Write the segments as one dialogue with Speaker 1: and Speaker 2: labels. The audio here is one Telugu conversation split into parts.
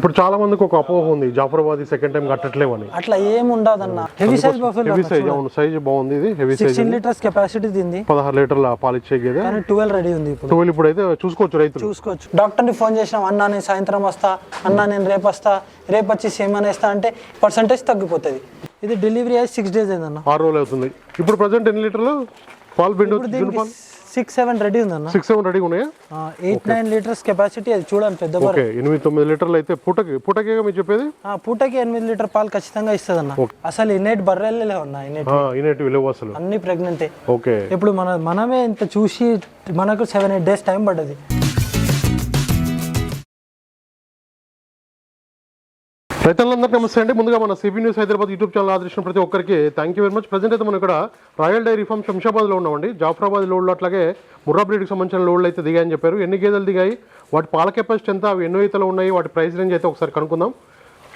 Speaker 1: ఇప్పుడు చాలా మందికి ఒక అపోహ ఉంది జాఫరాబాద్ సెకండ్ టైం కట్టట్లేమని
Speaker 2: అట్లా ఏం ఉండదన్న. Heavy size buffalo
Speaker 1: heavy size అవును సైజ్ బాగుంది ఇది heavy size
Speaker 2: sixteen litres capacity దీంది.
Speaker 1: పదహారు లీటర్ల పాలిచ్చే గేదె
Speaker 2: కానీ ట్వెల్వ్ రెడీ ఉంది ఇప్పుడు.
Speaker 1: ట్వెల్వ్ ఇప్పుడు అయితే చూసుకోవచ్చు రైతులు.
Speaker 2: చూసుకోవచ్చు. డాక్టర్ని ఫోన్ చేసినాం అన్నా నేను సాయంత్రం వస్తా అన్నా నేను రేపు వస్తా రేపు వచ్చి ఏమైనా ఇస్తా అంటే పర్సంటేజ్ తగ్గిపోతుంది. ఇది డెలివరీ అయ్యి సిక్స్ డేస్ అయిందన్న.
Speaker 1: ఆరు రోజులు అవుతుంది. ఇప్పుడు ప్రజెంట్ ఎన్ని లీటర్లు? పాలు పిండి
Speaker 2: సిక్స్ సెవెన్ రెడీ ఉందన్న.
Speaker 1: సిక్స్ సెవెన్ రెడీగా ఉన్నాయా?
Speaker 2: ఎయిట్ నైన్ లీటర్స్ కెపాసిటీ అది చూడండి పెద్ద.
Speaker 1: ఓకే ఎనిమిది తొమ్మిది లీటర్లు అయితే పూటకి పూటకే మీరు చెప్పేది?
Speaker 2: పూటకి ఎనిమిది లీటర్ పాలు ఖచ్చితంగా ఇస్తుంది అన్న అసలు ఇన్నైట్ బర్రెలే ఉన్నా ఇన్నైట్.
Speaker 1: ఇనేటివ్ లేవు అసలు.
Speaker 2: అన్ని ప్రెగ్నెంటే.
Speaker 1: ఓకే.
Speaker 2: ఇప్పుడు మన మనమే ఇంత చూసి మనకు సెవెన్ ఎయిట్ డేస్ టైం పడ్డది.
Speaker 1: రైతులందరికీ నమస్తే అండి. ముందుగా మన CB news Hyderabad YouTube channel ఆదరించిన ప్రతి ఒక్కరికి thank you very much present అయితే మనం ఇక్కడ రాయల్ డైరీ ఫార్మ్ శంషాబాద్లో ఉన్నామండి. జాఫరాబాద్ లోడ్లు అట్లాగే ముర్రా బ్రీడ్కి సంబంధించిన లోడ్లు అయితే దిగాయని చెప్పారు. ఎన్ని గేదెలు దిగాయి? వాటి పాల కెపాసిటీ ఎంత? అవి ఎన్నో ఈతలు ఉన్నాయి? వాటి ప్రైస్ రేంజ్ అయితే ఒకసారి కనుక్కుందాం.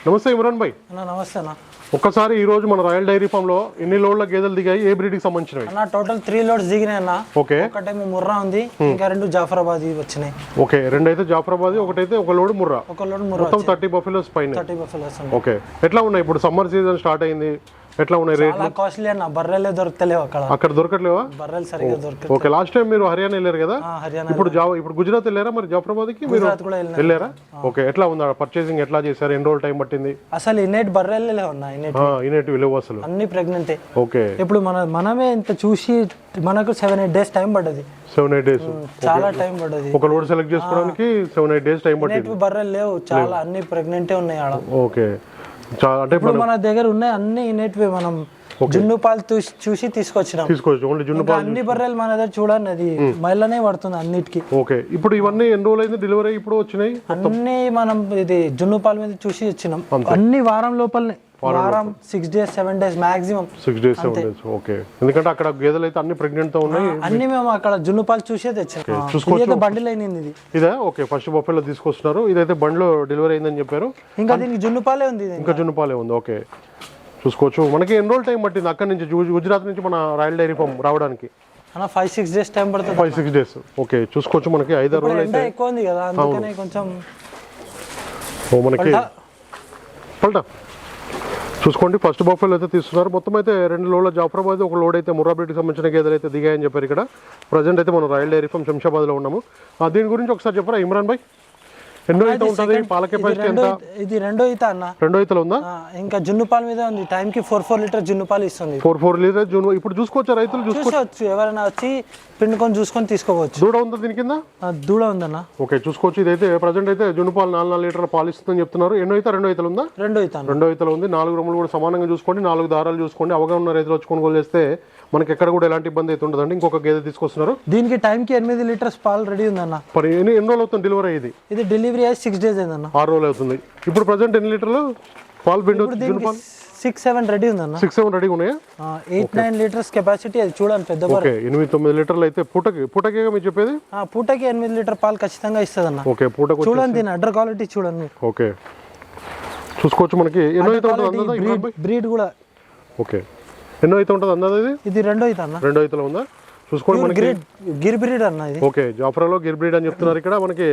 Speaker 1: నమస్తే ఇమ్రాన్ భాయ్.
Speaker 2: నమస్తే అన్న.
Speaker 1: ఒక్కసారి ఈ రోజు మన రాయల్ డైరీ ఫామ్లో ఎన్ని లోడ్ల గేదెలు దిగాయి ఏ బ్రీడ్కి సంబంధించినవి?
Speaker 2: అన్న టోటల్ త్రీ లోడ్స్ దిగినాయి అన్న.
Speaker 1: ఓకే.
Speaker 2: ఒకటేమో ముర్రా ఉంది ఇంకా రెండు జాఫరాబాద్ వచ్చినాయి.
Speaker 1: ఓకే రెండు అయితే జాఫరాబాద్ ఒకటైతే ఒక లోడ్ ముర్రా.
Speaker 2: ఒక లోడ్ ముర్రా
Speaker 1: మొత్తం థర్టీ బఫెలోస్ పైన.
Speaker 2: థర్టీ బఫెలోస్
Speaker 1: ఓకే ఎట్లా ఉన్నాయి ఇప్పుడు సమ్మర్ సీజన్ స్టార్ట్ అయింది? ఎట్లా ఉన్నాయి రేట్
Speaker 2: చాలా కాస్ట్లీ అన్న. బర్రెలే దొరుకుతలేవు అక్కడ.
Speaker 1: అక్కడ దొరకట్లేవా?
Speaker 2: బర్రెలు సరిగా దొరకదు
Speaker 1: ఓకే లాస్ట్ టైం మీరు హర్యానా వెళ్ళారు కదా?
Speaker 2: ఆ, హర్యానా
Speaker 1: ఇప్పుడు జావ ఇప్పుడు గుజరాత్ వెళ్ళారా మరి జాఫరాబాద్కి మీరు
Speaker 2: గుజరాత్ కూడా వెళ్ళినా.
Speaker 1: వెళ్ళారా? ఓకే ఎట్లా ఉందా పర్చేసింగ్ ఎట్లా చేశారు? ఎన్ని రోజులు టైం పట్టింది?
Speaker 2: అసలు ఇన్నైట్ బర్రెలే ఉన్నాయి ఇన్నైట్
Speaker 1: ఇనేటివ్ లేవు అసలు.
Speaker 2: అన్ని ప్రెగ్నెంటే
Speaker 1: ఓకే.
Speaker 2: ఇప్పుడు మన మనమే ఇంత చూసి మనకు సెవెన్ ఎయిట్ డేస్ టైం పడ్డది.
Speaker 1: సెవెన్ ఎయిట్ డేస్
Speaker 2: చాలా టైం పడ్డది.
Speaker 1: ఒక లోడ్ సెలెక్ట్ చేసుకోవడానికి సెవెన్ ఎయిట్ డేస్ టైం పట్టింది.
Speaker 2: ఇన్నైట్ బర్రెలు లేవు చాలా అన్ని ప్రెగ్నెంటే ఉన్నాయి ఆడ.
Speaker 1: ఓకే. అంటే
Speaker 2: ఇప్పుడు మన దగ్గర ఉన్నాయి అన్ని ఇనేటివి మనం జున్ను పాలు చూసి చూసి తీసుకొచ్చినాం.
Speaker 1: తీసుకోవచ్చు ఓన్లీ జున్ను
Speaker 2: ఇంకా అన్ని బర్రెలు మన దగ్గర చూడండి అది మైళ్ళనే పడుతుంది అన్నిటికి.
Speaker 1: ఓకే. ఇప్పుడు ఇవన్నీ ఎన్ని రోజులు అయింది డెలివరీ ఇప్పుడు వచ్చినాయి?
Speaker 2: అన్ని మనం ఇది జున్ను పాల మీద చూసి వచ్చినాం. అన్ని వారం లోపలనే. వారం six days seven days maximum
Speaker 1: six days seven days okay ఎందుకంటే అక్కడ గేదెలు అయితే అన్ని ప్రెగ్నెంట్తో ఉన్నాయి.
Speaker 2: అన్ని మేము అక్కడ జున్ను పాలు చూసే తెచ్చాం. ఇదైతే బండిల్ అయినది ఇది.
Speaker 1: ఇదే? ఓకే ఫస్ట్ బొఫెలో తీసుకొస్తున్నారు. ఇదైతే బండిలో డెలివరీ అయిందని చెప్పారు.
Speaker 2: ఇంకా దీనికి జున్ను పాలే ఉంది
Speaker 1: ఇంకా జున్నుపాలే ఉంది ఓకే చూసుకోవచ్చు. మనకి ఎన్ని రోజులు టైం పట్టింది అక్కడి నుంచి గుజరాత్ నుంచి మన రాయల్ డైరీ ఫామ్ రావడానికి.
Speaker 2: ఫైవ్ సిక్స్ డేస్ టైం పడుతుంది
Speaker 1: ఫైవ్ సిక్స్ డేస్ ఓకే చూసుకోవచ్చు మనకి ఐదారు రోజులు
Speaker 2: ఎండ ఎక్కువ ఉంది కదా అందుకనే కొంచెం
Speaker 1: మనకి పల్టా. చూసుకోండి. ఫస్ట్ బఫెల్ అయితే తీస్తున్నారు. మొత్తం అయితే రెండు లోడ్ల జాఫరాబాద్ ఒక లోడ్ అయితే ముర్రాబెడ్కి సంబంధించిన గేదెలు అయితే దిగాయని చెప్పారు ఇక్కడ. ప్రజెంట్ అయితే మనం రాయల్ డైరీ ఫామ్ శంషాబాద్లో ఉన్నాము. ఆ, దీని గురించి ఒకసారి చెప్పరా? ఇమ్రాన్ భాయ్? ఎన్నో అయితే ఉంటుంది పాల కెపాసిటీ ఎంత
Speaker 2: రెండో ఇది రెండో ఈత అన్న.
Speaker 1: రెండో ఇతలు ఉందా?
Speaker 2: ఇంకా జున్ను పాల మీద ఉంది. టైం కి ఫోర్ ఫోర్ లీటర్ జున్ను పాలు ఇస్తుంది.
Speaker 1: ఫోర్ ఫోర్ లీటర్ జూన్ ఇప్పుడు చూసుకోవచ్చా రైతులు? చూసుకో
Speaker 2: చూసుకోవచ్చు. ఎవరైనా వచ్చి పిండుకొని చూసుకొని తీసుకోవచ్చు.
Speaker 1: దూడ ఉందా దీని కింద?
Speaker 2: దూడ ఉందన్న.
Speaker 1: ఓకే చూసుకోవచ్చు. ఇదైతే ప్రజెంట్ అయితే జున్ను పాలు నాలుగు నాలుగు లీటర్ల పాలు ఇస్తుందని చెప్తున్నారు. ఎన్నో అయితే రెండో ఇతలు ఉందా?
Speaker 2: రెండో ఈత
Speaker 1: రెండో ఇతలు ఉంది. నాలుగు రూములు కూడా సమానంగా చూసుకోండి. నాలుగు దారాలు చూసుకోండి. అవగాహన ఉన్న రైతులు వచ్చి కొనుగోలు చేస్తే మనకి ఎక్కడ కూడా ఎలాంటి ఇబ్బంది అయితే ఉండదండి. ఇంకొక గేదె తీసుకొస్తున్నారు.
Speaker 2: దీనికి టైం కి ఎనిమిది లీటర్స్ పాలు రెడీ ఉందన్న.
Speaker 1: ఎన్ని ఎన్ని రోజులు అవుతుంది డెలివరీ అయ్యేది?
Speaker 2: ఇది డెలివరీ అయ్యి సిక్స్ డేస్ అయిందన్న.
Speaker 1: ఆరు రోజులు అవుతుంది. ఇప్పుడు ప్రజెంట్ ఎన్ని లీటర్లు? పాలు పిండి
Speaker 2: దీనికి సిక్స్ సెవెన్ రెడీ ఉందన్న.
Speaker 1: సిక్స్ సెవెన్ రెడీగా ఉన్నాయా?
Speaker 2: ఎయిట్ నైన్ లీటర్స్ కెపాసిటీ అది చూడండి పెద్ద.
Speaker 1: ఓకే ఎనిమిది తొమ్మిది లీటర్లు అయితే పూటకి పూటకే మీరు చెప్పేది?
Speaker 2: ఆ పూటకి ఎనిమిది లీటర్ పాలు ఖచ్చితంగా ఇస్తుంది అన్న
Speaker 1: ఓకే పూటకు
Speaker 2: చూడండి దీని అడ్డర్ క్వాలిటీ చూడండి
Speaker 1: ఓకే చూసుకోవచ్చు మనకి. ఎన్నో అయితే ఉంటుంది
Speaker 2: బ్రీడ్ కూడా.
Speaker 1: ఓకే ఎన్నో అయితే ఉంటుంది అందదా ఇది?
Speaker 2: రెండో ఈత అన్న
Speaker 1: రెండో ఇతలు ఉందా? చూసుకోండి మనకి.
Speaker 2: గిర్ బ్రీడ్ అన్న ఇది.
Speaker 1: ఓకే జాఫరాలో గిర్ బ్రీడ్ అని చెప్తున్నారు ఇక్కడ. మనకి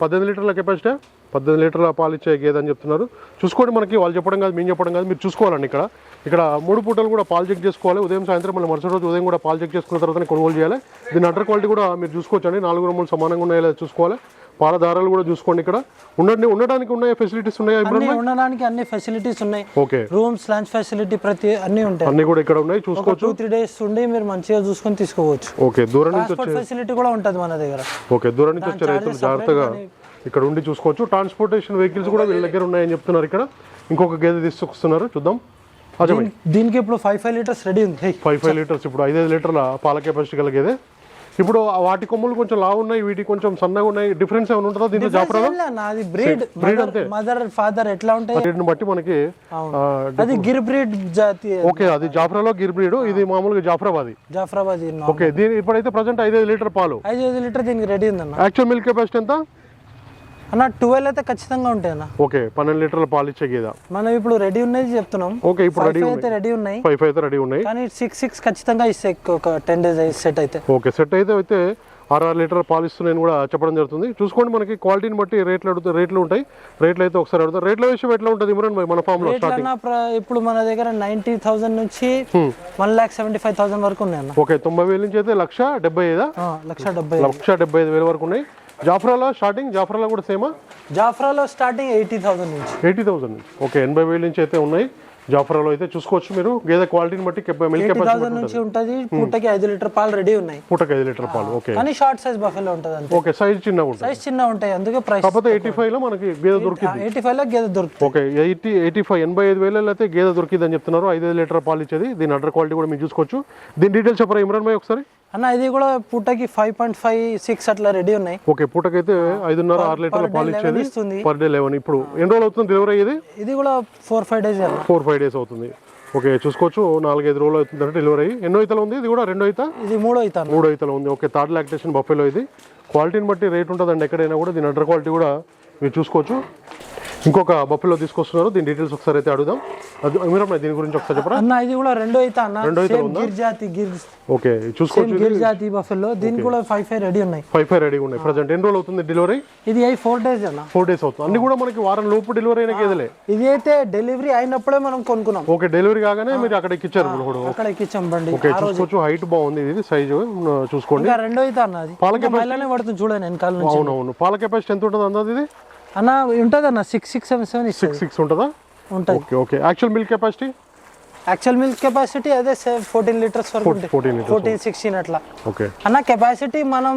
Speaker 1: పద్దెనిమిది లీటర్ల కెపాసిటీ పద్దెనిమిది లీటర్ల పాలు ఇచ్చే గేదె అని చెప్తున్నారు. చూసుకోండి మనకి వాళ్ళు చెప్పడం కాదు మేము చెప్పడం కాదు మీరు చూసుకోవాలండి ఇక్కడ. ఇక్కడ మూడు పూటలు కూడా పాలు చెక్ చేసుకోవాలి. ఉదయం సాయంత్రం మళ్ళీ మరుసటి రోజు ఉదయం కూడా పాలు చెక్ చేసుకున్న తర్వాత కొనుగోలు చేయాలి. దీని అటర్ క్వాలిటీ కూడా మీరు చూసుకోవచ్చండి. నాలుగు రూములు సమానంగా ఉన్నాయో చూసుకోవాలి. పాల దారాలు కూడా చూసుకోండి ఇక్కడ. ఉండండి ఉండడానికి ఉన్నాయా? ఫెసిలిటీస్ ఉన్నాయా
Speaker 2: అన్ని ఉండడానికి అన్ని ఫెసిలిటీస్ ఉన్నాయి.
Speaker 1: ఓకే.
Speaker 2: రూమ్స్ లంచ్ ఫెసిలిటీ ప్రతి అన్ని ఉంటాయి.
Speaker 1: అన్ని కూడా ఇక్కడ ఉన్నాయి చూసుకోవచ్చు.
Speaker 2: టూ త్రీ డేస్ ఉండి మీరు మంచిగా చూసుకొని తీసుకోవచ్చు.
Speaker 1: ఓకే దూరం నుంచి
Speaker 2: ట్రాన్స్పోర్ట్ ఫెసిలిటీ కూడా ఉంటుంది మన దగ్గర.
Speaker 1: ఓకే దూరం నుంచి వచ్చే రైతులు జాగ్రత్తగా ఇక్కడ ఉండి చూసుకోవచ్చు. ట్రాన్స్పోర్టేషన్ వెహికల్స్ కూడా వీళ్ళ దగ్గర ఉన్నాయని చెప్తున్నారు ఇక్కడ. ఇంకొక గేదె తీసుకొస్తున్నారు చూద్దాం.
Speaker 2: దీనికి ఇప్పుడు ఫైవ్ ఫైవ్ లీటర్స్ రెడీ ఉంది.
Speaker 1: ఫైవ్ ఫైవ్ లీటర్స్ ఇప్పుడు ఐదైదు లీటర్ల పాల కెపాసిటీ గల గేదె. ఇప్పుడు ఆ వాటి కొమ్ములు కొంచెం లావు ఉన్నాయి వీటి కొంచెం సన్నగా ఉన్నాయి డిఫరెన్స్ ఏమైనా ఉంటుందా దీంట్లో జాఫరా
Speaker 2: నాది బ్రీడ్ మదర్ ఫాదర్ ఎట్లా ఉంటాయి?
Speaker 1: వీటిని బట్టి మనకి
Speaker 2: అది గిర్ బ్రీడ్ జాతి
Speaker 1: ఓకే అది జాఫరాలో గిర్ బ్రీడ్ ఇది మామూలుగా జాఫరాబాది.
Speaker 2: జాఫరాబాద్
Speaker 1: ఓకే దీని ఇప్పుడైతే ప్రజెంట్ ఐదైదు లీటర్ పాలు.
Speaker 2: ఐదు ఐదు లీటర్ దీనికి రెడీ ఉందన్న.
Speaker 1: యాక్చువల్ మిల్క్ కెపాసిటీ ఎంత?
Speaker 2: అన్న ట్వెల్వ్ అయితే ఖచ్చితంగా ఉంటాయి అన్న
Speaker 1: ఓకే పన్నెండు లీటర్ల పాలు ఇచ్చే గేదె
Speaker 2: మనం ఇప్పుడు రెడీ ఉన్నది చెప్తున్నాం.
Speaker 1: ఓకే ఇప్పుడు రెడీ
Speaker 2: అయితే రెడీ ఉన్నాయి.
Speaker 1: ఫైవ్ అయితే రెడీ ఉన్నాయి.
Speaker 2: కానీ సిక్స్ సిక్స్ ఖచ్చితంగా ఇస్తాయి ఒక టెన్ డేస్ సెట్ అయితే.
Speaker 1: ఓకే సెట్ అయితే అయితే ఆరు ఆరు లీటర్ పాలు ఇస్తున్నాయని కూడా చెప్పడం జరుగుతుంది. చూసుకోండి మనకి క్వాలిటీని బట్టి రేట్లు అడుగుతాయి రేట్లు ఉంటాయి. రేట్లు అయితే ఒకసారి అడుగుతారు. రేట్ల విషయం ఎట్లా ఉంటుంది ఇమ్రాన్ భాయ్ మన
Speaker 2: ఫామ్లో ఇప్పుడు మన దగ్గర నైన్టీ థౌసండ్ నుంచి one lakh seventy five thousand వరకు ఉన్నాయి
Speaker 1: ఓకే తొంభై వేల నుంచి అయితే లక్ష డెబ్బై ఐదా?
Speaker 2: లక్ష డెబ్బై
Speaker 1: లక్ష డెబ్బై ఐదు వేల వరకు ఉన్నాయి. జాఫ్రాలో స్టార్టింగ్ జాఫ్రాలో కూడా సేమా
Speaker 2: జాఫ్రాలో స్టార్టింగ్ ఎయిటీ థౌసండ్ నుంచి.
Speaker 1: ఎయిటీ థౌసండ్ ఓకే ఎనభై వేల నుంచి అయితే ఉన్నాయి. జాఫ్రాలో అయితే చూసుకోవచ్చు మీరు. గేదె క్వాలిటీని బట్టి మిల్క్ కెపాసిటీ
Speaker 2: నుంచి ఉంటుంది. పూటకి ఐదు లీటర్ పాలు రెడీ ఉన్నాయి.
Speaker 1: పూటకి ఐదు లీటర్ పాలు ఓకే
Speaker 2: కానీ షార్ట్ సైజ్ బఫెలో ఉంటుంది అంతే.
Speaker 1: ఓకే సైజ్ చిన్నగా ఉంటుంది.
Speaker 2: సైజ్ చిన్న ఉంటాయి. అందుకే ప్రైస్
Speaker 1: కాకపోతే ఎయిటీ ఫైవ్లో మనకి గేదె దొరికింది
Speaker 2: ఎయిటీ ఫైవ్లో గేదె దొరుకుతుంది
Speaker 1: ఓకే ఎయిటీ ఎయిటీ ఫైవ్ ఎనభై ఐదు వేలలో అయితే గేదె దొరికింది అని చెప్తున్నారు. ఐదు ఐదు లీటర్ పాలు ఇచ్చేది. దీని అడ్డర్ క్వాలిటీ కూడా మీరు చూసుకోవచ్చు. దీని డీటెయిల్స్ చెప్పరా ఇమ్రాన్ భాయ్ ఒకసారి?
Speaker 2: అన్న ఇది కూడా పూటకి ఫైవ్ పాయింట్ ఫైవ్ సిక్స్ అట్లా రెడీ ఉన్నాయి.
Speaker 1: ఓకే పూటకైతే ఐదున్నర ఆరు లీటర్ల పాలు
Speaker 2: 11
Speaker 1: ఇచ్చేది. Per day eleven. ఇప్పుడు ఎన్ని రోజులు అవుతుంది డెలివరీ అయ్యేది
Speaker 2: ఇది కూడా four five days
Speaker 1: four five days అవుతుంది. ఓకే చూసుకోవచ్చు. నాలుగైదు రోజులు అవుతుందంటే డెలివరీ అయ్యి ఎన్నో ఇతలు ఉంది? ఇది కూడా రెండో ఇత
Speaker 2: ఇది మూడో అవుతాను
Speaker 1: మూడో ఇతలు ఉంది. ఓకే థర్డ్ లాక్టేషన్ బఫేలో ఇది. క్వాలిటీని బట్టి రేట్ ఉంటుందండి. ఎక్కడైనా కూడా దీని అండర్ క్వాలిటీ కూడా మీరు చూసుకోవచ్చు. ఇంకొక బఫేలో తీసుకొస్తున్నారు. దీని డీటెయిల్స్ ఒకసారి అయితే అడుగుదాం. అది దీని గురించి ఒకసారి చెప్పరా?
Speaker 2: అన్న ఇది కూడా రెండో అవుతా అన్న.
Speaker 1: రెండో ఉందా?
Speaker 2: గిర్ జాతి గిర్
Speaker 1: ఓకే చూసుకోవచ్చు
Speaker 2: గిర్ జాతి బఫెల్లో దీనికి కూడా ఫైవ్ ఫైవ్ రెడీ ఉన్నాయి.
Speaker 1: ఫైవ్ ఫైవ్ రెడీగా ఉన్నాయి. ప్రజెంట్ ఎన్ని రోజులు అవుతుంది డెలివరీ
Speaker 2: ఇది అయి ఫోర్ డేస్ అన్న.
Speaker 1: ఫోర్ డేస్ అవుతుంది. అన్ని కూడా మనకి వారం లోపు డెలివరీ అయిన గేదెలే
Speaker 2: ఇది అయితే డెలివరీ అయినప్పుడే మనం కొనుక్కున్నాం.
Speaker 1: ఓకే డెలివరీ కాగానే మీరు అక్కడ ఎక్కిచ్చారు ఇప్పుడు
Speaker 2: అక్కడ ఎక్కించాం బండి.
Speaker 1: ఓకే చూసుకోవచ్చు. హైట్ బాగుంది ఇది సైజు చూసుకోండి.
Speaker 2: రెండో అవుతా అన్న అది.
Speaker 1: పాల
Speaker 2: పడుతుంది చూడండి వెనకాల నుంచి.
Speaker 1: అవునవును. పాల కెపాసిటీ ఎంత ఉంటుంది అందాది ఇది?
Speaker 2: అన్న ఉంటుంది అన్న six six seven seven
Speaker 1: six six ఉంటుందా?
Speaker 2: ఉంటుంది
Speaker 1: okay okay actual milk capacity
Speaker 2: actual milk capacity అదే ఫోర్టీన్ లీటర్స్ వరకు
Speaker 1: ఫోర్టీన్
Speaker 2: సిక్స్టీన్ అట్లా.
Speaker 1: ఓకే
Speaker 2: అన్న కెపాసిటీ మనం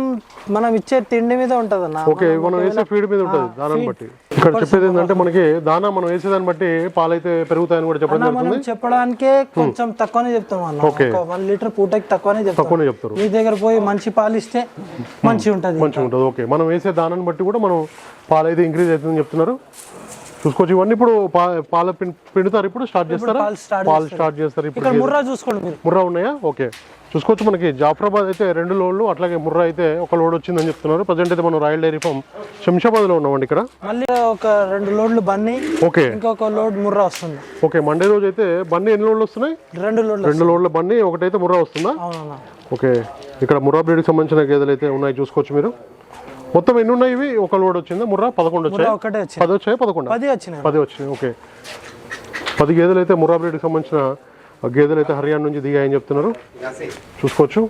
Speaker 2: మనం ఇచ్చే తిండి మీద ఉంటుంది అన్న
Speaker 1: ఓకే మనం వేసే ఫీడ్ మీద ఉంటుంది దానాన్ని బట్టి. ఇక్కడ చెప్పేది ఏంటంటే మనకి దానా మనం వేసేదాన్ని బట్టి పాలైతే పెరుగుతాయని కూడా చెప్పడం
Speaker 2: మనం చెప్పడానికే కొంచెం తక్కువనే చెప్తాం అన్న.
Speaker 1: ఓకే.
Speaker 2: ఒక వన్ లీటర్ పూటకి తక్కువనే
Speaker 1: తక్కువనే చెప్తారు.
Speaker 2: మీ దగ్గర పోయి మంచి పాలు ఇస్తే మంచి ఉంటుంది.
Speaker 1: మంచిగా ఉంటుంది. ఓకే. మనం వేసే దానాన్ని బట్టి కూడా మనం పాలైతే ఇంక్రీజ్ అవుతుందని చెప్తున్నారు. చూసుకోవచ్చు. ఇవన్నీ ఇప్పుడు పాల పిండుతారు ఇప్పుడు స్టార్ట్ చేస్తారా?
Speaker 2: పాలు
Speaker 1: స్టార్ట్ చేస్తారు. ఇప్పుడు
Speaker 2: ముర్రా చూసుకోండి మీరు.
Speaker 1: ముర్రా ఉన్నాయా? ఓకే. చూసుకోవచ్చు మనకి. జాఫరాబాద్ అయితే రెండు లోడ్లు అట్లాగే ముర్రా అయితే ఒక లోడ్ వచ్చిందని చెప్తున్నారు. ప్రజెంట్ అయితే మనం రాయల్ డైరీ ఫామ్ శంషాబాద్లో ఉన్నామండి ఇక్కడ.
Speaker 2: మళ్ళీ ఒక రెండు లోడ్లు బన్నీ
Speaker 1: ఓకే.
Speaker 2: ఇంకొక లోడ్ ముర్రా వస్తుంది.
Speaker 1: ఓకే మండే రోజు అయితే బండి ఎన్ని లోడ్లు వస్తున్నాయి?
Speaker 2: రెండు లోడ్లు
Speaker 1: రెండు లోడ్ల బండి ఒకటైతే ముర్రా వస్తుందా? ఓకే ఇక్కడ ముర్రా బ్రీడ్కి సంబంధించిన గేదెలు అయితే ఉన్నాయి చూసుకోవచ్చు మీరు. మొత్తం ఎన్ని ఉన్నాయి ఇవి? ఒక లోడ్ వచ్చిందా? ముర్రా పదకొండు వచ్చాయి? పది వచ్చాయి? పదకొండు?
Speaker 2: పది వచ్చినాయి.
Speaker 1: పది వచ్చినాయి ఓకే. పది గేదెలు అయితే ముర్రా బ్రీడ్కి సంబంధించిన గేదెలు అయితే హర్యానా నుంచి దిగాయని చెప్తున్నారు. చూసుకోవచ్చు.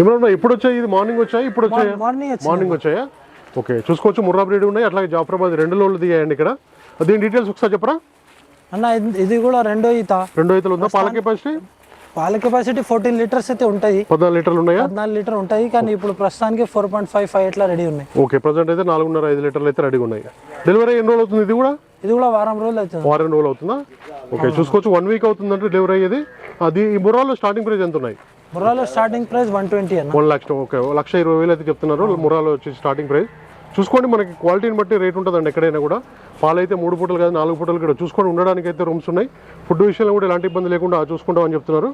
Speaker 1: ఇమ్రాన్ ఎప్పుడు వచ్చాయి? ఇది మార్నింగ్ వచ్చాయి? ఇప్పుడు వచ్చాయా?
Speaker 2: మార్నింగ్
Speaker 1: వచ్చాయా. ఓకే చూసుకోవచ్చు. ముర్రా బ్రీడ్ ఉన్నాయి. అట్లాగే జాఫరాబాద్ రెండు లోళ్ళు దిగాయండి ఇక్కడ. దీని డీటెయిల్స్ ఒకసారి చెప్పరా?
Speaker 2: అన్న ఇది- కూడా రెండో ఈత.
Speaker 1: రెండో ఐదులు ఉందా? పాల కెపాసిటీ?
Speaker 2: పాల కెపాసిటీ ఫోర్టీన్ లీటర్స్ అయితే ఉంటుంది
Speaker 1: పద్నాలుగు లీటర్లు ఉన్నాయా?
Speaker 2: పద్నాలుగు లీటర్ ఉంటుంది కానీ ఇప్పుడు ప్రస్తుతానికి ఫోర్ పాయింట్ ఫైవ్ ఫైవ్ ఎట్లా రెడీ ఉన్నాయి?
Speaker 1: ఓకే ప్రజెంట్ అయితే నాలుగున్నర ఐదు లీటర్లు అయితే రెడీగా ఉన్నాయి. డెలివరీ ఎన్ని రోజులు అవుతుంది ఇది కూడా?
Speaker 2: ఇది కూడా వారం రోజులు అవుతుంది.
Speaker 1: వారం రోజులు అవుతుందా? ఓకే చూసుకోవచ్చు. వన్ వీక్ అవుతుందంటే డెలివరీ అయ్యేది. అది ఈ మురాలో స్టార్టింగ్ ప్రైస్ ఎంత ఉన్నాయి?
Speaker 2: ముర్రాలో స్టార్టింగ్ ప్రైస్ వన్ ట్వంటీ అన్న.
Speaker 1: One lakhs okay. లక్ష ఇరవై వేలు అయితే చెప్తున్నారు. మురాలో వచ్చి స్టార్టింగ్ ప్రైస్ చూసుకోండి మనకి క్వాలిటీని బట్టి రేట్ ఉంటుందండి ఎక్కడైనా కూడా. పాలు అయితే మూడు పూటలు కాదు నాలుగు పూటలు కూడా చూసుకొని ఉండడానికి అయితే రూమ్స్ ఉన్నాయి. ఫుడ్ విషయంలో కూడా ఎలాంటి ఇబ్బంది లేకుండా చూసుకుంటామని చెప్తున్నారు.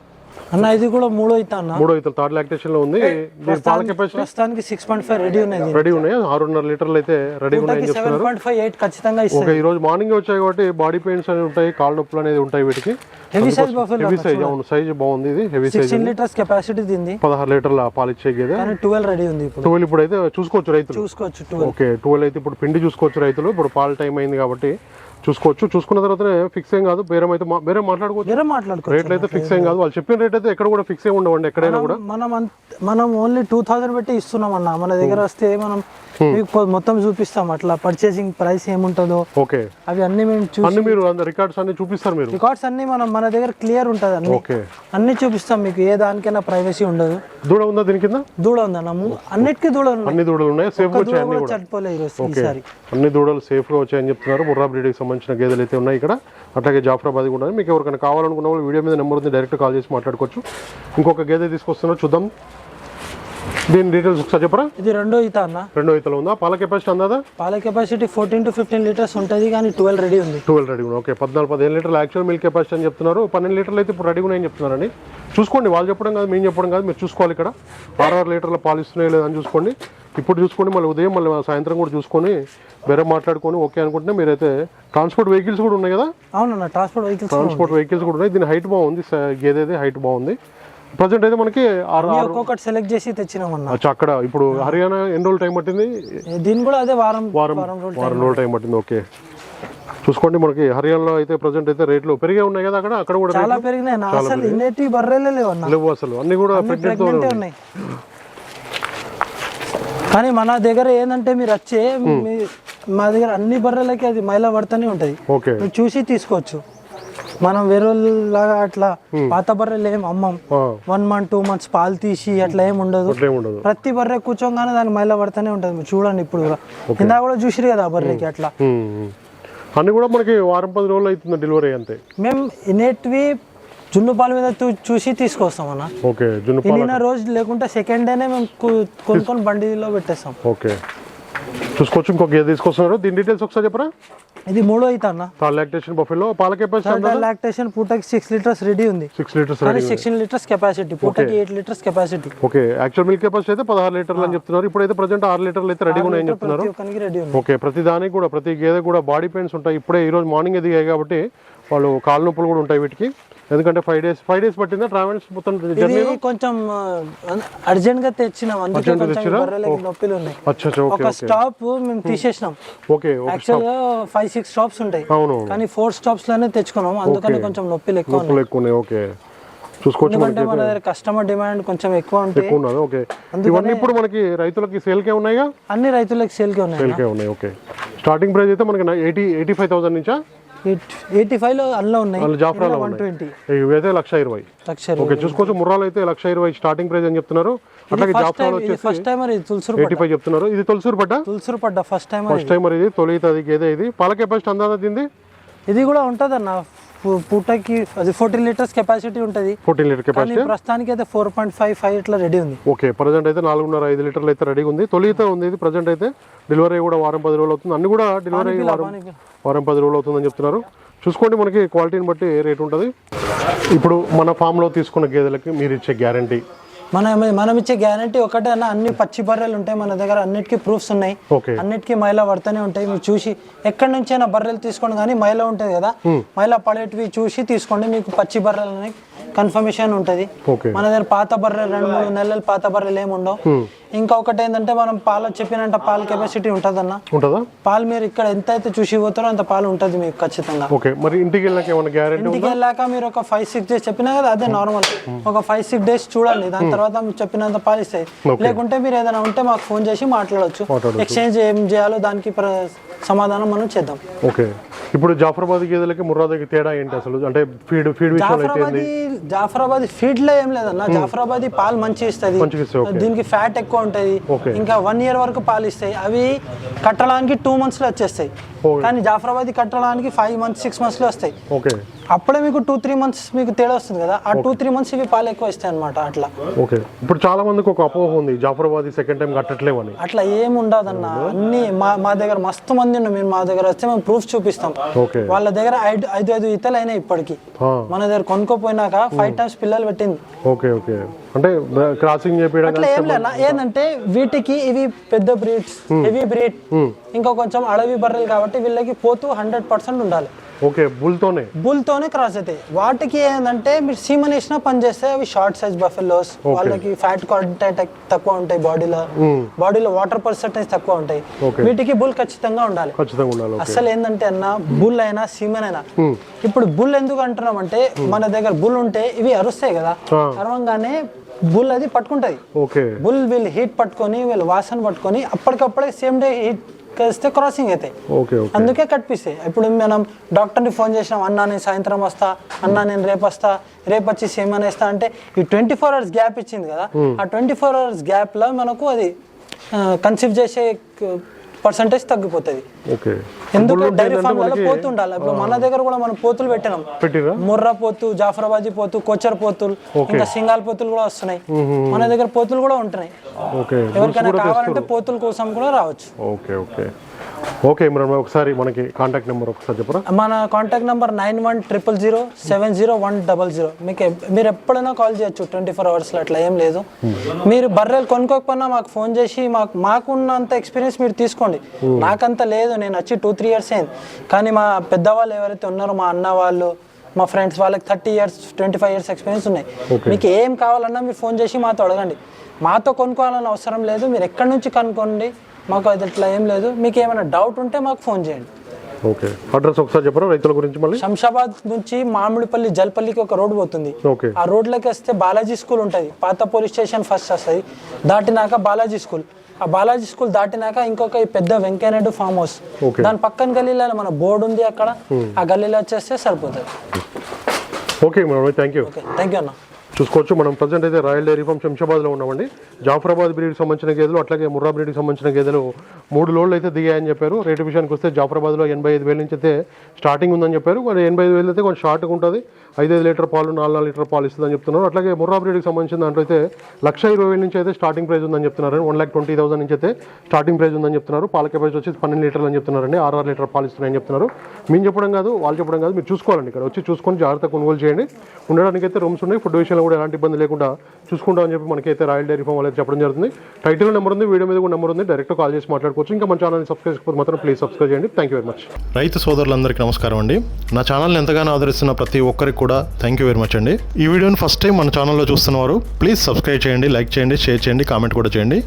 Speaker 2: అన్న ఇది కూడా మూడో ఈత అన్న.
Speaker 1: మూడో అయితే థర్డ్ లాక్టేషన్లో ఉంది దీని పాల కెపాసిటీ?
Speaker 2: ప్రస్తుతానికి సిక్స్ పాయింట్ ఫైవ్ రెడీ ఉన్నాయి
Speaker 1: రెడీ ఉన్నాయి. ఆరున్నర లీటర్లు అయితే రెడీగా ఉన్నాయని
Speaker 2: సెవెన్
Speaker 1: చెప్తున్నారు.
Speaker 2: పాయింట్ ఫైవ్ ఎయిట్ ఖచ్చితంగా
Speaker 1: ఓకే ఈ రోజు మార్నింగ్ వచ్చాయి కాబట్టి బాడీ పెయిన్స్ అనేవి ఉంటాయి కాళ్ళ నొప్పులు అనేది ఉంటాయి వీటికి.
Speaker 2: Heavy size buffalo
Speaker 1: heavy size అవును సైజ్ బాగుంది ఇది heavy size
Speaker 2: sixteen litres capacity దీన్ని
Speaker 1: పదహారు లీటర్ల పాలు ఇచ్చే గేదె.
Speaker 2: కానీ ట్వెల్వ్ రెడీ ఉంది ఇప్పుడు.
Speaker 1: ట్వెల్వ్ ఇప్పుడు అయితే చూసుకోవచ్చు రైతులు.
Speaker 2: చూసుకోవచ్చు
Speaker 1: ఓకే ట్వెల్వ్ అయితే ఇప్పుడు పిండి చూసుకోవచ్చు రైతులు. ఇప్పుడు పాల టైం అయింది కాబట్టి చూసుకోవచ్చు. చూసుకున్న తర్వాతనే ఫిక్స్ ఏం కాదు. బేరం అయితే మా- బేరం మాట్లాడుకోవచ్చు.
Speaker 2: మాట్లాడుకోవచ్చు
Speaker 1: రేట్లు అయితే ఫిక్స్ ఏం కాదు. వాళ్ళు చెప్పిన రేట్ అయితే ఎక్కడ కూడా ఫిక్స్ ఏమి ఉండవండి ఎక్కడైనా కూడా.
Speaker 2: మనం మనం ఓన్లీ టూ థౌసండ్ పెట్టి ఇస్తున్నాం అన్న. మన దగ్గర వస్తే మనం మీకు పొ- మొత్తం చూపిస్తాం అట్లా. పర్చేసింగ్ ప్రైస్ ఏముంటుందో.
Speaker 1: ఓకే
Speaker 2: అవి అన్ని మేము
Speaker 1: అన్ని మీరు రికార్డ్స్ అన్ని చూపిస్తారు మీరు?
Speaker 2: రికార్డ్స్ అన్ని మనం మన దగ్గర క్లియర్ ఉంటుంది అన్ని.
Speaker 1: ఓకే
Speaker 2: అన్ని చూపిస్తాం మీకు. ఏ దానికైనా ప్రైవసీ ఉండదు.
Speaker 1: దూడ ఉందా దీని కింద?
Speaker 2: దూడ ఉందన్న ము- అన్నిటికీ దూడ ఉంది
Speaker 1: అన్ని దూడలు ఉన్నాయి. సేఫ్
Speaker 2: దూడ
Speaker 1: వచ్చాయి అన్ని
Speaker 2: కూడా. ఈసారి.
Speaker 1: దూడలు సేఫ్గా వచ్చాయని చెప్తున్నారు. ముర్రా బ్రీడ్కి సంబంధించిన గేదెలు అయితే ఉన్నాయి ఇక్కడ. అట్లాగే జాఫరాబాద్ కూడా ఉన్నాయి. మీకు ఎవరికైనా కావాలనుకున్న వాళ్ళు వీడియో మీద నెంబర్ ఉంది. డైరెక్ట్ కాల్ చేసి మాట్లాడుకోవచ్చు. ఇంకొక గేదె తీసుకొస్తున్నారు చూద్దాం. దీని డీటెయిల్స్ ఒకసారి చెప్పరా?
Speaker 2: ఇది రెండో ఈత అన్న.
Speaker 1: రెండో ఇతలు ఉందా? పాల కెపాసిటీ అందాదా?
Speaker 2: పాల capacity fourteen to fifteen litres ఉంటుంది కానీ ట్వెల్వ్ రెడీ ఉంది.
Speaker 1: ట్వెల్వ్ రెడీ ఉన్నాయి ఓకే పద్నాలుగు పదిహేను లీటర్లు యాక్చువల్ మిల్క్ కెపాసిటీ అని చెప్తున్నారు. పన్నెండు లీటర్లు అయితే ఇప్పుడు రెడీ ఉన్నాయని చెప్తున్నారండి. చూసుకోండి వాళ్ళు చెప్పడం కాదు మేము చెప్పడం కాదు మీరు చూసుకోవాలి ఇక్కడ. ఆరు ఆరు లీటర్ల పాలు ఇస్తున్నాయి లేదని చూసుకోండి. ఇప్పుడు చూసుకోండి మళ్ళీ ఉదయం మళ్ళీ సాయంత్రం కూడా చూసుకొని వేరే మాట్లాడుకొని ఓకే అనుకుంటే మీరైతే ట్రాన్స్పోర్ట్ వెహికల్స్ కూడా ఉన్నాయి కదా?
Speaker 2: అవునన్న ట్రాన్స్పోర్ట్ వెహికల్స్
Speaker 1: ట్రాన్స్పోర్ట్ వెహికల్స్ కూడా ఉన్నాయి. దీని హైట్ బాగుంది గేదెది హైట్ బాగుంది? ప్రజెంట్ అయితే మనకి
Speaker 2: ఒక్కొక్కటి సెలెక్ట్ చేసి తెచ్చినాం అన్న
Speaker 1: అక్కడ ఇప్పుడు హర్యానా ఎన్ని రోజులు టైం పట్టింది?
Speaker 2: దీని కూడా అదే వారం
Speaker 1: వారం
Speaker 2: వారం రోజులు
Speaker 1: టైం పట్టింది ఓకే. చూసుకోండి మనకి హర్యానాలో అయితే ప్రజెంట్ అయితే రేట్లు పెరిగే ఉన్నాయి కదా అక్కడ? అక్కడ కూడా
Speaker 2: చాలా పెరిగినాయి. అసలు ఇన్నేటి బర్రెలే లేవు అన్న.
Speaker 1: లేవు అసలు. అన్ని కూడా ప్రెగ్నెంట్
Speaker 2: ప్రెగ్నెంటే ఉన్నాయి. కానీ మన దగ్గర ఏంటంటే మీరు వచ్చే మీ- దగ్గర అన్ని బర్రెలకి అది మైలా పడుతూనే ఉంటది చూసి తీసుకోవచ్చు. మనం వేరే లాగా అట్లా పాత బర్రెలు ఏం అమ్మం. వన్ మంత్ టూ మంత్స్ పాలు తీసి అట్లా ఏం ఉండదు. ప్రతి బర్రె కూర్చోగానే దాని మైలా పడుతూనే ఉంటది. చూడండి ఇప్పుడు కూడా. ఇందా కూడా చూసిరు కదా ఆ బర్రెకి అట్లా.
Speaker 1: అన్ని కూడా మనకి వారం పది రోజులు అవుతుంది డెలివరీ అంతే.
Speaker 2: మేము ఇనేటివి జున్ను పాల మీద చూసి తీసుకొస్తాం అన్న.
Speaker 1: ఓకే జున్ను పాల
Speaker 2: రోజు లేకుంటే సెకండ్ డేనే మేము కొనుక్కొని బండిలో పెట్టేస్తాం.
Speaker 1: ఓకే. చూసుకోవచ్చు ఇంకొక గేదె తీసుకొస్తున్నారు దీని డీటెయిల్స్ ఒకసారి చెప్పరా?
Speaker 2: ఇది మూడో అయితే అన్న.
Speaker 1: లాక్టేషన్ బఫెలో పాల కెపాసిటీ
Speaker 2: లాక్టేషన్ పూటకి సిక్స్ లీటర్స్ రెడీ ఉంది.
Speaker 1: సిక్స్ లీటర్స్
Speaker 2: కానీ సిక్స్టీన్ లీటర్స్ కెపాసిటీ పూటకి eight litres capacity
Speaker 1: okay actual milk capacity అయితే పదహారు లీటర్లు అని చెప్తున్నారు. ఇప్పుడైతే ప్రజెంట్ ఆరు లీటర్లు అయితే రెడీగా ఉన్నాయని చెప్తున్నారు.
Speaker 2: రెడీ
Speaker 1: ఓకే ప్రతి దానికి కూడా ప్రతి గేదె కూడా బాడీ పెయిన్స్ ఉంటాయి. ఇప్పుడే ఈ రోజు మార్నింగ్ ఎదిగాయి కాబట్టి వాళ్ళు కాళ్ళ నొప్పులు కూడా ఉంటాయి వీటికి. ఎందుకంటే ఫైవ్ డేస్ ఫైవ్ డేస్ పట్టిందా ట్రావెల్స్ మొత్తం
Speaker 2: ఇది కొంచెం అర్జెంట్గా తెచ్చినాం. అందుకే కొంచెం? బర్రెలకి నొప్పిలు ఉన్నాయి. ఒక స్టాప్ మేము తీసేసినాం.
Speaker 1: ఓకే
Speaker 2: యాక్చువల్గా ఫైవ్ సిక్స్ స్టాప్స్ ఉంటాయి.
Speaker 1: అవును
Speaker 2: కానీ ఫోర్ స్టాప్స్లోనే తెచ్చుకున్నాం. అందుకని కొంచెం నొప్పిలు ఎక్కువ
Speaker 1: ఎక్కువ ఓకే. చూసుకోవచ్చు మనకి
Speaker 2: ఎందుకంటే మన దగ్గర కస్టమర్ డిమాండ్ కొంచెం ఎక్కువ
Speaker 1: ఎక్కువ ఉన్నది? ఓకే. ఇవన్నీ ఇప్పుడు మనకి రైతులకి సేల్కే ఉన్నాయిగా
Speaker 2: అన్ని రైతులకు సేల్కి ఉన్నాయి.
Speaker 1: సేల్కే ఉన్నాయి ఓకే. స్టార్టింగ్ ప్రైస్ అయితే మనకి ఎయిటీ ఎయిటీ ఫైవ్ థౌసండ్ నుంచా?
Speaker 2: ఎయిటీ ఫైవ్లో అందులో ఉన్నాయి.
Speaker 1: జాఫ్రాలో
Speaker 2: వన్ ట్వంటీ
Speaker 1: ఇవైతే లక్ష ఇరవై.
Speaker 2: లక్ష
Speaker 1: ఓకే చూసుకోవచ్చు. ముర్రాలు అయితే లక్ష ఇరవై స్టార్టింగ్ ప్రైస్ అని చెప్తున్నారు. అట్లాగే జాఫ్రాలో
Speaker 2: ఇది
Speaker 1: వచ్చేసి
Speaker 2: ఫస్ట్ టైం మరి తులసూరు
Speaker 1: ఎయిటీ ఫైవ్ చెప్తున్నారు. ఇది తొలసూరు పడ్డ?
Speaker 2: తులసూరు పడ్డ ఫస్ట్ టైం
Speaker 1: ఫస్ట్ టైం మరి ఇది తొలిత అది గేదె ఇది. పాల కెపాసిటీ అందాదా దీన్ని
Speaker 2: ఇది కూడా ఉంటుంది అన్న పూటకి అది ఫోర్టీన్ లీటర్స్ కెపాసిటీ ఉంటుంది.
Speaker 1: Fourteen litre capacity?
Speaker 2: ప్రస్తుతానికి అయితే ఫోర్ పాయింట్ ఫైవ్ ఫైవ్ ఇట్లా రెడీ ఉంది.
Speaker 1: ఓకే ప్రజెంట్ అయితే నాలుగున్నర ఐదు లీటర్లు అయితే రెడీగా ఉంది. తొలిత ఉంది ఇది ప్రజెంట్ అయితే డెలివరీ కూడా వారం పది రోజులు అవుతుంది. అన్ని కూడా డెలివరీ వారం. వారం పది రోజులు అవుతుందని చెప్తున్నారు. చూసుకోండి మనకి క్వాలిటీని బట్టి రేట్ ఉంటుంది. ఇప్పుడు మన ఫామ్లో తీసుకున్న గేదెలకి మీరు ఇచ్చే గ్యారంటీ
Speaker 2: మనం మనం ఇచ్చే గ్యారంటీ ఒకటే అన్న అన్ని పచ్చి బర్రెలు ఉంటాయి మన దగ్గర. అన్నిటికీ ప్రూఫ్స్ ఉన్నాయి. అన్నిటికీ మైలా పడుతూనే ఉంటాయి. మీరు చూసి ఎక్కడి నుంచైనా బర్రెలు తీసుకోండి కానీ మైలా ఉంటుంది కదా. మైలా పడేటివి చూసి తీసుకోండి. మీకు పచ్చి బర్రెలని కన్ఫర్మేషన్ ఉంటుంది. మన దగ్గర పాత బర్రెలు రెండు మూడు నెలలు పాత బర్రెలు ఏమి ఉండవు. ఇంకా ఒకటి ఏంటంటే మనం పాలు చెప్పినంత పాల కెపాసిటీ ఉంటుందన్న.
Speaker 1: ఉంటుందా?
Speaker 2: పాలు మీరు ఇక్కడ ఎంత అయితే చూసి పోతారో అంత పాలు ఉంటుంది మీకు ఖచ్చితంగా.
Speaker 1: ఓకే. మరి ఇంటికి వెళ్ళాక ఏమైనా గ్యారంటీ
Speaker 2: ఇంటికి వెళ్ళాక మీరు ఒక ఫైవ్ సిక్స్ డేస్ చెప్పినా కదా అదే నార్మల్ ఒక ఫైవ్ సిక్స్ డేస్ చూడండి. దాని తర్వాత చెప్పినంత పాలు ఇస్తాయి. లేకుంటే మీరు ఏదైనా ఉంటే మాకు ఫోన్ చేసి మాట్లాడవచ్చు
Speaker 1: మాట్లాడొచ్చు.
Speaker 2: ఎక్స్చేంజ్ ఏం చేయాలో దానికి సమాధానం మనం చేద్దాం.
Speaker 1: ఓకే. ఇప్పుడు జాఫరాబాద్ గేదెలకి ముర్రాదకి తేడా ఏంటి అసలు? అంటే ఫీడ్ ఫీడ్ విషయంలో అయితే
Speaker 2: జాఫరాబాద్ ఫీడ్లో ఏం లేదన్న. జాఫరాబాద్ పాలు మంచి ఇస్తుంది. దీనికి ఫ్యాట్ ఎక్కువ ఉంటది. ఇంకా వన్ ఇయర్ వరకు పాలు ఇస్తాయి. అవి కట్టడానికి టూ మంత్స్లో వచ్చేస్తాయి. కానీ జాఫరాబాద్ కట్టడానికి ఫైవ్ మంత్స్ సిక్స్ మంత్స్లో వస్తాయి అప్పుడే మీకు టూ త్రీ మంత్స్ మీకు తేడా వస్తుంది కదా. ఆ టూ త్రీ మంత్స్ ఇవి పాలు ఎక్కువ ఇస్తాయి అనమాట అట్లా.
Speaker 1: ఓకే ఇప్పుడు చాలా మందికి ఒక అపోహ ఉంది. జాఫరాబాద్ సెకండ్ టైం కట్టట్లేమని
Speaker 2: అట్లా ఏం ఉండదన్న. అన్ని మా మా దగ్గర మస్తు మంది ఉన్నారు. మీరు మా దగ్గర వస్తే మేము ప్రూఫ్ చూపిస్తాం. వాళ్ళ దగ్గర ఐదు ఐదు ఐదు ఈతలు అయినాయి ఇప్పటికి. మన దగ్గర కొనుక్కోపోయినాక ఫైవ్ టైమ్స్ పిల్లలు పెట్టింది.
Speaker 1: Okay okay. అంటే క్రాసింగ్ చేపించడం
Speaker 2: అట్లా ఏం లేదు ఏంటంటే వీటికి ఇవి పెద్ద బ్రీడ్స్ హెవీ బ్రీడ్ ఇంకా కొంచెం అడవి బర్రెలు కాబట్టి వీళ్ళకి పోతూ హండ్రెడ్ పర్సెంట్ ఉండాలి.
Speaker 1: ఓకే బుల్తోనే.
Speaker 2: బుల్తోనే క్రాస్ అవుతాయి. వాటికి ఏంటంటే మీరు సీమన్ వేసినా పని చేస్తే అవి షార్ట్ సైజ్ బఫెలోస్ వాళ్ళకి ఫ్యాట్ కంటెంట్ తక్కువ ఉంటాయి బాడీలో బాడీలో వాటర్ పర్సెంటేజ్ తక్కువ ఉంటాయి. వీటికి బుల్ ఖచ్చితంగా ఉండాలి. అసలు ఏంటంటే అన్న బుల్ అయినా సీమన్ అయినా. ఇప్పుడు బుల్ ఎందుకు అంటున్నాం అంటే మన దగ్గర బుల్ ఉంటే ఇవి అరుస్తాయి కదా. అరవంగానే బుల్ అది పట్టుకుంటది. బుల్ వీళ్ళు హీట్ పట్టుకొని వీళ్ళు వాసన పట్టుకొని అప్పటికప్పుడే సేమ్ డే హీట్ కలిస్తే క్రాసింగ్ అవుతాయి
Speaker 1: ఓకే
Speaker 2: అందుకే కట్పిస్తాయి ఇప్పుడు మనం డాక్టర్ని ఫోన్ చేసినాం అన్నా నేను సాయంత్రం వస్తా అన్నా నేను రేపు వస్తా రేపు వచ్చి సేమ్ అనేస్తా అంటే ఈ ట్వంటీ ఫోర్ అవర్స్ గ్యాప్ ఇచ్చింది కదా. ఆ ట్వంటీ ఫోర్ అవర్స్ గ్యాప్లో మనకు అది కన్సీవ్ చేసే పర్సంటేజ్ తగ్గిపోతుంది.
Speaker 1: ఓకే.
Speaker 2: ఎందుకు డైరీ ఫామ్లలో పోతు ఉండాలి. ఇప్పుడు మన దగ్గర కూడా మనం పోతులు పెట్టినాం. ముర్రా పోతు జాఫరాబాదీ పోతు కోచర్ పోతులు ఇంకా సింగాల్ పోతులు కూడా వస్తున్నాయి. మన దగ్గర పోతులు కూడా ఉంటున్నాయి. ఎవరికైనా కావాలంటే పోతుల కోసం కూడా రావచ్చు.
Speaker 1: Okay okay. Okay Imran bhai, ఒకసారి మనకి కాంటాక్ట్ నెంబర్ ఒకసారి చెప్పరా?
Speaker 2: మన contact number nine one triple zero seven zero one double zero మీకు మీరు ఎప్పుడైనా కాల్ చేయొచ్చు ట్వంటీ ఫోర్ అవర్స్లో అట్లా ఏం లేదు. మీరు బర్రెలు కొనుక్కోకపోయినా మాకు ఫోన్ చేసి మాకు మాకున్నంత ఎక్స్పీరియన్స్ మీరు తీసుకోండి. నాకంత లేదు నేను వచ్చి టూ త్రీ ఇయర్స్ అయింది. కానీ మా పెద్దవాళ్ళు ఎవరైతే ఉన్నారో మా అన్న వాళ్ళు మా ఫ్రెండ్స్ వాళ్ళకి thirty years twenty five years experience ఉన్నాయి. మీకు ఏం కావాలన్నా మీరు ఫోన్ చేసి మాతో అడగండి. మాతో కొనుక్కోవాలని అవసరం లేదు మీరు ఎక్కడి నుంచి కనుక్కోండి మాకు అది ఇట్లా ఏం లేదు. మీకు ఏమైనా డౌట్ ఉంటే మాకు ఫోన్ చేయండి.
Speaker 1: ఓకే అడ్రస్ ఒకసారి చెప్పరా రైతుల గురించి మళ్ళీ?
Speaker 2: శంషాబాద్ నుంచి మామిడిపల్లి జల్పల్లికి ఒక రోడ్ పోతుంది. ఆ రోడ్లోకి వస్తే బాలాజీ స్కూల్ ఉంటుంది. పాత పోలీస్ స్టేషన్ ఫస్ట్ వస్తుంది. దాటినాక బాలాజీ స్కూల్. ఆ బాలాజీ స్కూల్ దాటినాక ఇంకొక పెద్ద వెంకయ్యనాయుడు ఫామ్ హౌస్. దాని పక్కన గల్లీలో మన బోర్డు ఉంది అక్కడ. ఆ గల్లీలో వచ్చేస్తే సరిపోతుంది.
Speaker 1: Okay thank you.
Speaker 2: Okay. Thank you అన్న.
Speaker 1: చూసుకోవచ్చు. మనం ప్రజెంట్ అయితే రాయల్ డైరీ ఫామ్ శంషాబాద్లో ఉన్నామండి. జాఫరాబాద్ బ్రీడ్కి సంబంధించిన గేదెలు అట్లాగే ముర్రా బ్రీడ్కి సంబంధించిన గేదెలు మూడు లోడ్లు అయితే దిగాయని చెప్పారు. రేటు విషయానికి వస్తే జాఫరాబాద్లో ఎనభై ఐదు వేల నుంచి అయితే స్టార్టింగ్ ఉందని చెప్పారు. మరి ఎనభై ఐదు వేలు అయితే కొంచెం షార్ట్గా ఉంటుంది. ఐదైదు లీటర్ పాలు నాలుగు నాలుగు లీటర్ పాలు ఇస్తుందని చెప్తున్నారు. అట్లాగే ముర్రా బ్రీడ్కి సంబంధించిన దాంట్లో అయితే లక్ష ఇరవై వేల నుంచి అయితే స్టార్టింగ్ ప్రైస్ ఉందని చెప్తున్నారు. వన్ ల్యాక్ ట్వంటీ థౌసండ్ నుంచి అయితే స్టార్టింగ్ ప్రైస్ ఉందని చెప్తున్నారు. పాల కెపాసిటీ వచ్చి పన్నెండు లీటర్లు అని చెప్తున్నారండి. ఆరు ఆరు లీటర్ పాలు ఇస్తున్నాయని చెప్తున్నారు. మేము చెప్పడం కాదు వాళ్ళు చెప్పడం కాదు. మీరు చూసుకోవాలండి ఇక్కడ. వచ్చి చూసుకొని జాగ్రత్త కొనుగోలు చేయండి. ఉండడానికి అయితే రూమ్స్ ఉన్నాయి. ఫుడ్ విషయంలో కూడా ఎలాంటి ఇబ్బంది లేకుండా చూసుకుంటామని చెప్పి మనకైతే రాయల్ డైరీ ఫామ్ వాళ్ళకి చెప్పడం జరుగుతుంది. టైటిల్ నెంబర్ ఉంది వీడియో మీద కూడా నెంబర్ ఉంది. డైరెక్ట్ కాల్ చేసి మాట్లాడుకోవచ్చు. ఇంకా మన ఛానల్ని సబ్స్క్రైబ్ చేసుకోకపోతే మాత్రం ప్లీజ్ సబ్స్క్రైబ్ చేయండి. థ్యాంక్ యూ వెరీ మచ్
Speaker 3: రైతు సోదరులందరికీ నమస్కారం అండి. నా ఛానల్ని ఎంతగానో ఆదరిస్తున్న ప్రతి ఒక్కరికి కూడా థ్యాంక్ యూ వెరీ మచ్ అండి. ఈ వీడియోని ఫస్ట్ టైం మన ఛానల్లో చూస్తున్నవారు ప్లీజ్ సబ్స్క్రైబ్ చేయండి లైక్ చేయండి షేర్ చేయండి కామెంట్ కూడా చేయండి.